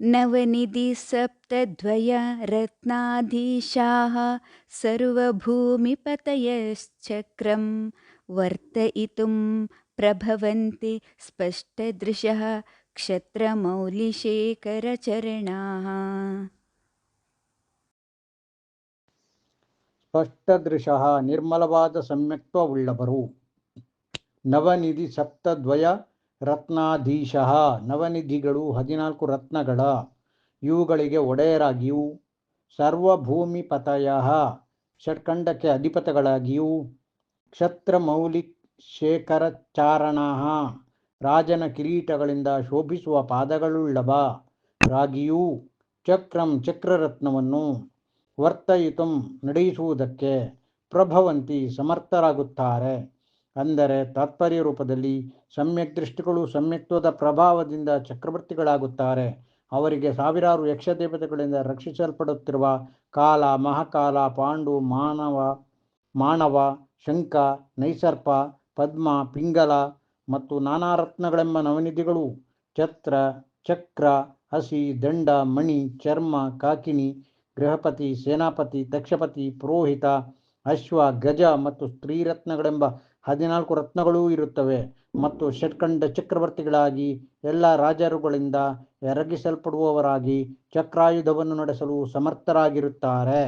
नवनिधि सप्तद्वय रत्नाधीशाः सर्वभूमिपतयश्चक्रं वर्तयितुं प्रभवन्ति स्पष्टदृशः क्षत्रमौलिशेखरचरणाः ಸ್ಪಷ್ಟದೃಶಃ ನಿರ್ಮಲವಾದ ಸಮ್ಯಕ್ತ್ವವುಳ್ಳವರು ನವನಿಧಿ ಸಪ್ತದ್ವಯ ರತ್ನಾಧೀಶಃ ನವನಿಧಿಗಳು ಹದಿನಾಲ್ಕು ರತ್ನಗಳ. ಇವುಗಳಿಗೆ ಒಡೆಯರಾಗಿಯೂ, ಸರ್ವಭೂಮಿಪತಯ ಷಟ್ಖಂಡಕ್ಕೆ ಅಧಿಪತಗಳಾಗಿಯೂ ಕ್ಷತ್ರಮೌಲಿ ಶೇಖರಚಾರಣ ರಾಜನ ಕಿರೀಟಗಳಿಂದ ಶೋಭಿಸುವ ಪಾದಗಳುಳ್ಳವ ರಾಗಿಯೂ, ಚಕ್ರಂ ಚಕ್ರರತ್ನವನ್ನು ವರ್ತಯಿತು ನಡೆಯಿಸುವುದಕ್ಕೆ ಪ್ರಭವಂತಿ ಸಮರ್ಥರಾಗುತ್ತಾರೆ. ಅಂದರೆ ತಾತ್ಪರ್ಯ ರೂಪದಲ್ಲಿ ಸಮ್ಯಕ್ ದೃಷ್ಟಿಗಳು ಸಮ್ಯಕ್ತ್ವದ ಪ್ರಭಾವದಿಂದ ಚಕ್ರವರ್ತಿಗಳಾಗುತ್ತಾರೆ. ಅವರಿಗೆ ಸಾವಿರಾರು ಯಕ್ಷದೇವತೆಗಳಿಂದ ರಕ್ಷಿಸಲ್ಪಡುತ್ತಿರುವ ಕಾಲ, ಮಹಾಕಾಲ, ಪಾಂಡು, ಮಾನವ ಮಾನವ ಶಂಕ ನೈಸರ್ಪ, ಪದ್ಮ, ಪಿಂಗಲ ಮತ್ತು ನಾನಾ ರತ್ನಗಳೆಂಬ ನವನಿಧಿಗಳು. ಛತ್ರ, ಚಕ್ರ, ಹಸಿ, ದಂಡ, ಮಣಿ, ಚರ್ಮ ಕಾಕಿನಿ ಗೃಹಪತಿ, ಸೇನಾಪತಿ, ದಕ್ಷಪತಿ, ಪುರೋಹಿತ, ಅಶ್ವ, ಗಜ ಮತ್ತು ಸ್ತ್ರೀರತ್ನಗಳೆಂಬ ಹದಿನಾಲ್ಕು ರತ್ನಗಳೂ ಇರುತ್ತವೆ ಮತ್ತು ಷಟ್ಕಂಡ ಚಕ್ರವರ್ತಿಗಳಾಗಿ ಎಲ್ಲ ರಾಜರುಗಳಿಂದ ಎರಗಿಸಲ್ಪಡುವವರಾಗಿ ಚಕ್ರಾಯುಧವನ್ನು ನಡೆಸಲು ಸಮರ್ಥರಾಗಿರುತ್ತಾರೆ.